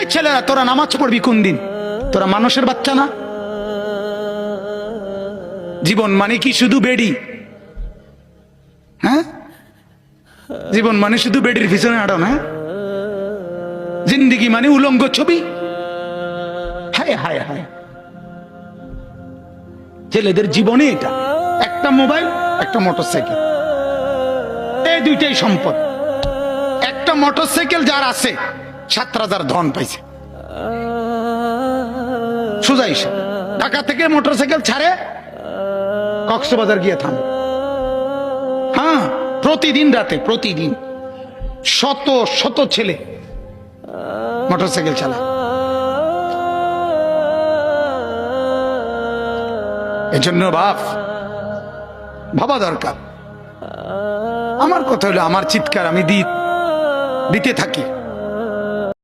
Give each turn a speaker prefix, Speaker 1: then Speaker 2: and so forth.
Speaker 1: এই ছেলেরা, তোরা নামাজ পড়বি কোন দিন তোরা মানুষের বাচ্চা না? জীবন মানে কি? শুধু বেডি। হ্যাঁ? জীবন মানে শুধু বেডির পিছনে আড়ো না জিন্দিগি মানে উলঙ্গ ছবি। হায় হায় হায়। ছেলেদের জীবনে এটা। একটা মোবাইল, একটা মোটরসাইকেল। এই দুইটাই সম্পদ। একটা মোটরসাইকেল যার আছে সাত হাজার ধন পাইছে। সোজা হিসাব ঢাকা থেকে মোটরসাইকেল ছাড়ে কক্সবাজার গিয়ে থামে। হ্যাঁ প্রতিদিন রাতে, প্রতিদিন। শত শত ছেলে মোটরসাইকেল চালায়। এজন্য বাপ, ভাবা দরকার। আমার কথা হলো, আমার চিৎকার আমি দিতে থাকি।